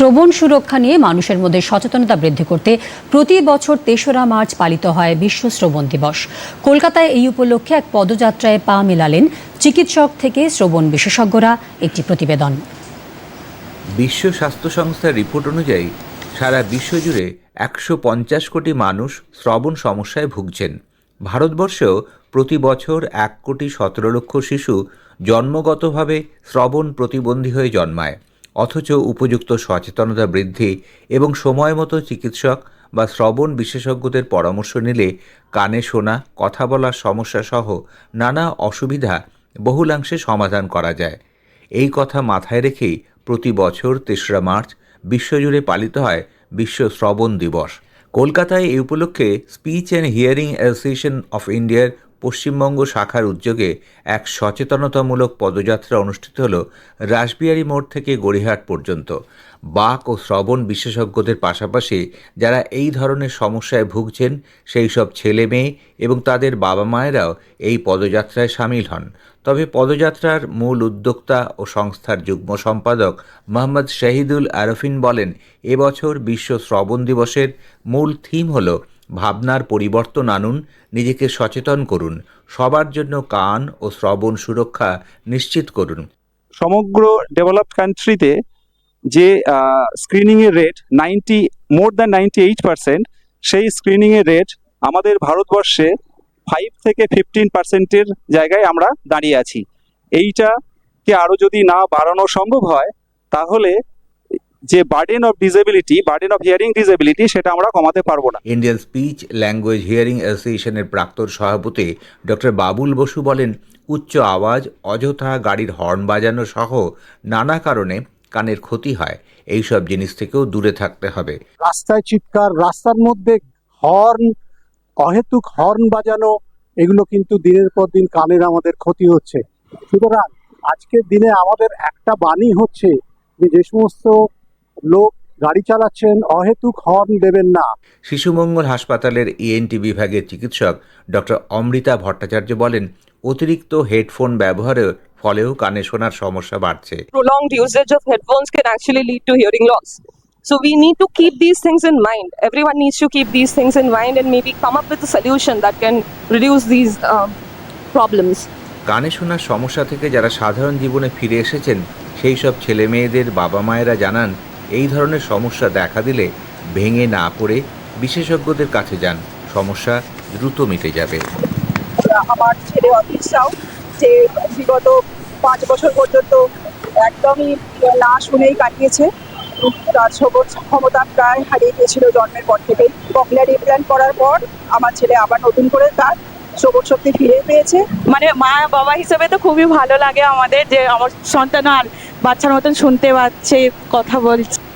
শ্রবণ সুরক্ষা নিয়ে মানুষের মধ্যে সচেতনতা বৃদ্ধি করতে প্রতি বছর তেসরা মার্চ পালিত হয় বিশ্ব শ্রবণ দিবস। কলকাতায় এই উপলক্ষে এক পদযাত্রায় পা মেলালেন চিকিৎসক থেকে শ্রবণ বিশেষজ্ঞরা। একটি প্রতিবেদন। বিশ্ব স্বাস্থ্য সংস্থার রিপোর্ট অনুযায়ী সারা বিশ্বজুড়ে একশো পঞ্চাশ কোটি মানুষ শ্রবণ সমস্যায় ভুগছেন। ভারতবর্ষেও প্রতি বছর এক কোটি সতেরো লক্ষ শিশু জন্মগতভাবে শ্রবণ প্রতিবন্ধী হয়ে জন্মায়। অথচ উপযুক্ত সচেতনতা বৃদ্ধি এবং সময় মতো চিকিৎসক বা শ্রবণ বিশেষজ্ঞদের পরামর্শ নিলে কানে শোনা, কথা বলার সমস্যা সহ নানা অসুবিধা বহুলাংশে সমাধান করা যায়। এই কথা মাথায় রেখেই প্রতি বছর তেসরা মার্চ বিশ্বজুড়ে পালিত হয় বিশ্ব শ্রবণ দিবস। কলকাতায় এই উপলক্ষে speech and hearing association of ইন্ডিয়ার পশ্চিমবঙ্গ শাখার উদ্যোগে এক সচেতনতামূলক পদযাত্রা অনুষ্ঠিত হল রাসবিহারী মোড় থেকে গড়িহাট পর্যন্ত। বাক ও শ্রবণ বিশেষজ্ঞদের পাশাপাশি যারা এই ধরনের সমস্যায় ভুগছেন, সেই সব ছেলে মেয়ে এবং তাদের বাবা মায়েরাও এই পদযাত্রায় সামিল হন। তবে পদযাত্রার মূল উদ্যোক্তা ও সংস্থার যুগ্ম সম্পাদক মোহাম্মদ শাহিদুল আরফিন বলেন এবছর বিশ্ব শ্রবণ দিবসের মূল থিম হল ভাবনার পরিবর্তন আনুন, নিজেকে সচেতন করুন, সবার জন্য কান ও শ্রবণ সুরক্ষা নিশ্চিত করুন। সমগ্র ডেভেলপড কান্ট্রিতে যে স্ক্রিনিং এর rate ninety, more than ninety eight percent, সেই স্ক্রিনিং এর রেট আমাদের ভারতবর্ষে ফাইভ থেকে ফিফটিন পার্সেন্টের জায়গায় আমরা দাঁড়িয়ে আছি। এইটাকে আরও যদি না বাড়ানো সম্ভব হয়, তাহলে যে burden of disability burden of hearing disability সেটা আমরা কমাতে পারব না। ইন্ডিয়ান স্পিচ ল্যাঙ্গুয়েজ হিয়ারিং অ্যাসোসিয়েশনের প্রাক্তন সভাপতি ডক্টর বাবুল বসু বলেন উচ্চ আওয়াজ অযথা গাড়ির হর্ন বাজানো সহ নানা কারণে কানের ক্ষতি হয়। এই সব জিনিস থেকেও দূরে থাকতে হবে। রাস্তায় চিৎকার রাস্তার মধ্যে হর্ন অহেতুক হর্ন বাজানো এগুলো কিন্তু দিনের পর দিন কানের আমাদের ক্ষতি হচ্ছে। সুতরাং আজকের দিনে আমাদের একটা বাণী হচ্ছে যে যে সমস্ত লোক গাড়ি চালাচ্ছেন অহেতুক হর্ন দেবেন না। শিশু মঙ্গল হাসপাতালের ইএনটি বিভাগের চিকিৎসক ডক্টর অমৃতা ভট্টাচার্য বলেন অতিরিক্ত হেডফোন ব্যবহারে ফলেও কানে শোনার সমস্যা বাড়ছে। Prolong usage of headphones can actually lead to hearing loss so we need to keep this things in mind everyone needs to keep this things in mind and maybe come up with a solution that can reduce this problems কানে শোনার সমস্যা থেকে যারা সাধারণ জীবনে ফিরে এসেছেন সেই সব ছেলে মেয়েদের বাবা মায়েরা জানান এই ধরনের সমস্যা দেখা দিলে ভেঙে না পড়ে বিশেষজ্ঞদের কাছে যান। সমস্যা দ্রুত মিটে যাবে। আমার ছেলে অতীশ সাউ যে বিগত পাঁচ বছর পর্যন্ত একদমই না শুনেই কাটিয়েছে। তার সবর ক্ষমতা প্রায় হারিয়ে গিয়েছিল জন্মের পর থেকেই। ককলিয়ার ইমপ্ল্যান্ট করার পর আমার ছেলে আবার নতুন করে তার সবর শক্তি ফিরে পেয়েছে। মানে মা বাবা হিসেবে তো খুবই ভালো লাগে আমাদের যে আমার সন্তান আর বাচ্চার মতন শুনতে পাচ্ছে কথা বলছে।